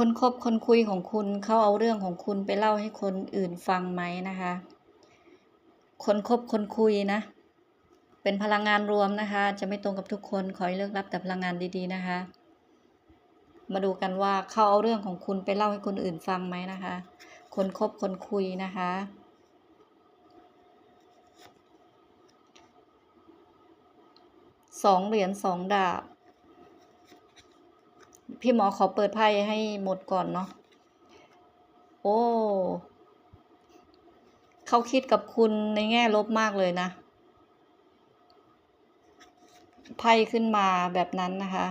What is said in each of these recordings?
คนคบคนคุยของคุณเขาเอาเรื่องของคุณไปเล่าให้คนอื่นฟังไหมนะคะ คนคบคนคุยนะ เป็นพลังงานรวมนะคะ จะไม่ตรงกับทุกคนขอให้เลือกรับแต่พลังงานดีๆนะคะ มาดูกันว่าเขาเอาเรื่องของคุณไปเล่าให้คนอื่นฟังไหมนะคะ คนคบคนคุยนะคะสองเหรียญสองดาบ พี่หมอขอเปิดไพ่ให้หมดก่อนเนาะ โอ้ เขาคิดกับคุณในแง่ลบมากเลยนะ ไพ่ขึ้นมาแบบนั้นนะคะ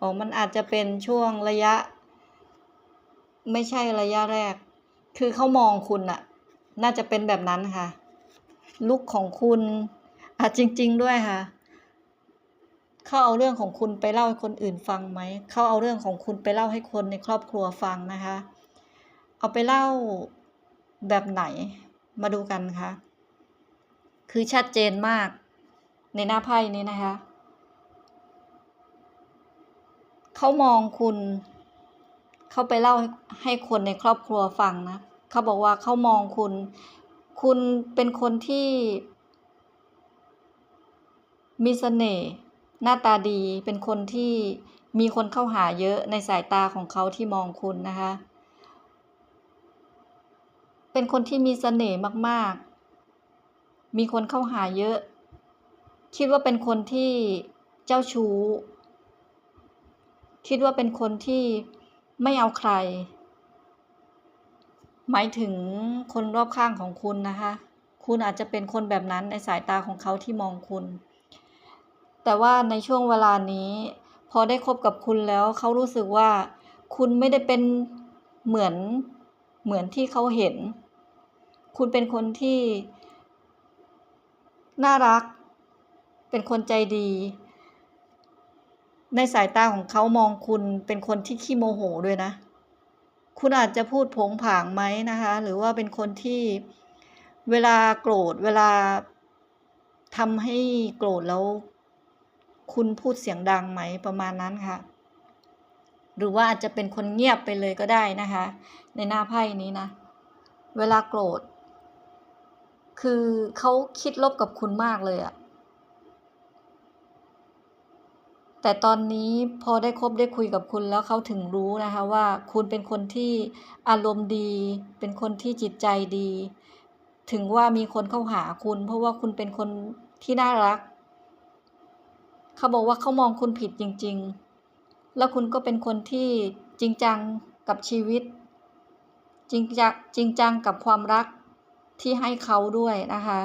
อ๋อ มันอาจจะเป็นช่วงระยะ ไม่ใช่ระยะแรก คือเขามองคุณอะน่าจะเป็นแบบนั้นค่ะ ลุกของคุณ อะจริง ๆ ด้วยค่ะ เขาเอาเรื่องของคุณไปเล่าให้คนอื่นฟังไหม เขาเอาเรื่องของคุณไปเล่าให้คนในครอบครัวฟังนะคะ เอาไปเล่าแบบไหน มาดูกันค่ะ คือชัดเจนมากในหน้าไพ่นี้นะคะ เขามองคุณ เขาไปเล่าให้คนในครอบครัวฟังนะ เขาบอกว่าเขามองคุณ คุณเป็นคนที่ มีเสน่ห์หน้าตาดีเป็นคนที่มีคนเข้าหาเยอะในสายตาของเขาที่มองคุณนะคะ เป็นคนที่มีเสน่ห์มากๆ มีคนเข้าหาเยอะ คิดว่าเป็นคนที่เจ้าชู้ คิดว่าเป็นคนที่ไม่เอาใคร หมายถึงคนรอบข้างของคุณนะคะ คุณอาจจะเป็นคนแบบนั้นในสายตาของเขาที่มองคุณ แต่ว่าในช่วงเวลานี้ พอได้คบกับคุณแล้วเขารู้สึกว่า คุณไม่ได้เป็นเหมือนเหมือนที่เขาเห็น คุณเป็นคนที่ น่ารัก เป็นคนใจดี ในสายตาของเขามองคุณเป็นคนที่ขี้โมโหด้วยนะ คุณอาจจะพูดผงผางไหมนะคะ หรือว่าเป็นคนที่เวลาโกรธเวลาทำให้โกรธแล้ว คุณพูดเสียงดังไหมประมาณนั้นค่ะ หรือว่าอาจจะเป็นคนเงียบไปเลยก็ได้นะคะ ในหน้าไพ่นี้นะ เวลาโกรธ คือเขาคิดลบกับคุณมากเลยอะแต่ตอนนี้พอได้คบได้คุยกับคุณแล้วเขาถึงรู้นะคะว่าคุณเป็นคนที่อารมณ์ดี เป็นคนที่จิตใจดี ถึงว่ามีคนเข้าหาคุณ เพราะว่าคุณเป็นคนที่น่ารัก เขาบอกว่าเขามองคุณผิดจริง ๆ แล้วคุณก็เป็นคนที่จริงจังกับชีวิต จริงจังจริงจังกับความรักที่ให้เขาด้วยนะคะ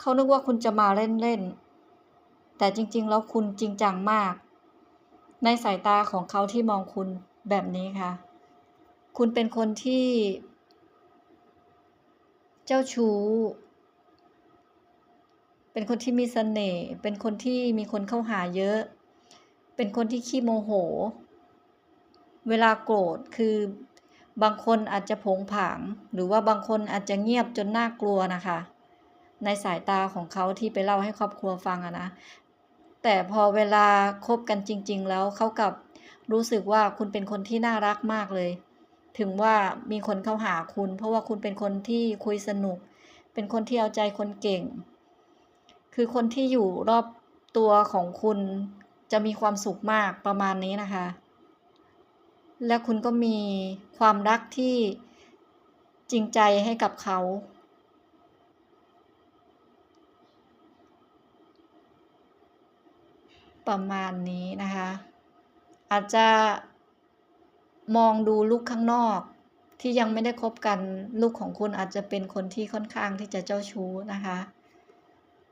เขานึกว่าคุณจะมาเล่นๆ แต่จริงๆ แล้วคุณจริงจังมาก ในสายตาของเขาที่มองคุณแบบนี้ค่ะ คุณเป็นคนที่ เจ้าชู้ เป็นคนที่มีเสน่ห์ เป็นคนที่มีคนเข้าหาเยอะ เป็นคนที่ขี้โมโห เวลาโกรธคือบางคนอาจจะผงผาง หรือว่าบางคนอาจจะเงียบจนน่ากลัวนะคะ ในสายตาของเขาที่ไปเล่าให้ครอบครัวฟังอะนะ แต่พอเวลาคบกันจริง ๆ แล้วเขากับรู้สึกว่าคุณเป็นคนที่น่ารักมากเลย ถึงว่ามีคนเข้าหาคุณ เพราะว่าคุณเป็นคนที่คุยสนุก เป็นคนที่เอาใจคนเก่ง คือคนที่อยู่รอบตัวของคุณจะมีความสุขมากประมาณนี้นะคะ และคุณก็มีความรักที่จริงใจให้กับเขา ประมาณนี้นะคะ อาจจะมองดูลุกข้างนอกที่ยังไม่ได้คบกันลุกของคุณอาจจะเป็นคนที่ค่อนข้างที่จะเจ้าชู้นะคะ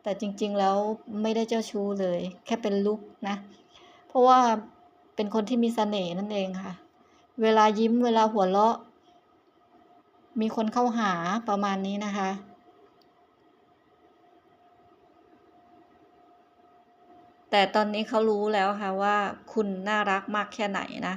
แต่จริงๆแล้วไม่ได้เจ้าชู้เลย แค่เป็นลุกนะ เพราะว่าเป็นคนที่มีเสน่ห์นั่นเองค่ะ เวลายิ้มเวลาหัวเราะ มีคนเข้าหาประมาณนี้นะคะแต่ตอนนี้เขารู้แล้วค่ะว่าคุณน่ารักมากแค่ไหนนะ